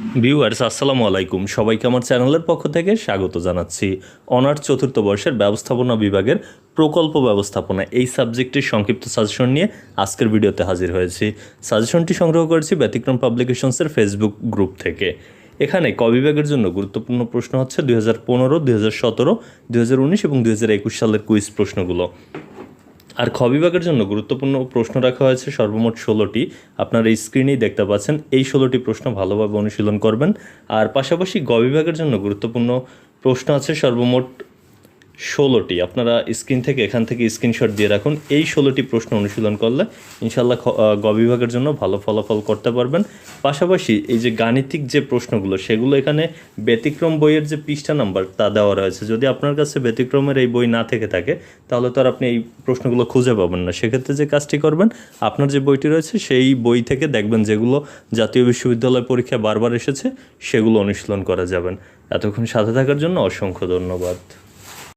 Viewers আসসালামু আলাইকুম। সবাইকে আমার চ্যানেলের পক্ষ থেকে স্বাগত জানাচ্ছি। অনার্স চতুর্থ বর্ষের ব্যবস্থাপনা বিভাগের প্রকল্প ব্যবস্থাপনা। এই সাবজেক্টের সংক্ষিপ্ত সাজেশন নিয়ে আজকের ভিডিওতে হাজির হয়েছি। সাজেশনটি সংগ্রহ করেছি ব্যতিক্রম পাবলিকেশনসের ফেসবুক গ্রুপ থেকে। এখানে ক বিভাগের জন্য গুরুত্বপূর্ণ প্রশ্ন হচ্ছে দুই হাজার পনেরো, দুই হাজার সতেরো, দুই হাজার উনিশ এবং দুই হাজার একুশ সালের কুইজ প্রশ্নগুলো। আর খ বিভাগের জন্য গুরুত্বপূর্ণ প্রশ্ন রাখা হয়েছে সর্বমোট ষোলোটি। আপনারা স্ক্রিনেই দেখতে পাচ্ছেন, এই ষোলোটি প্রশ্ন ভালোভাবে অনুশীলন করবেন। আর পাশাপাশি গ বিভাগের জন্য গুরুত্বপূর্ণ প্রশ্ন আছে সর্বমোট ষোলোটি। আপনারা স্ক্রিন থেকে, এখান থেকে স্ক্রিনশট দিয়ে রাখুন। এই ষোলোটি প্রশ্ন অনুশীলন করলে ইনশাল্লাহ গ বিভাগের জন্য ভালো ফলাফল করতে পারবেন। পাশাপাশি এই যে গাণিতিক যে প্রশ্নগুলো, সেগুলো এখানে ব্যতিক্রম বইয়ের যে পৃষ্ঠা নাম্বার, তা দেওয়া রয়েছে। যদি আপনার কাছে ব্যতিক্রমের এই বই না থেকে থাকে, তাহলে তো আর আপনি এই প্রশ্নগুলো খুঁজে পাবেন না। সেক্ষেত্রে যে কাজটি করবেন, আপনার যে বইটি রয়েছে, সেই বই থেকে দেখবেন যেগুলো জাতীয় বিশ্ববিদ্যালয় পরীক্ষায় বারবার এসেছে, সেগুলো অনুশীলন করা যাবেন। এতক্ষণ সাথে থাকার জন্য অসংখ্য ধন্যবাদ।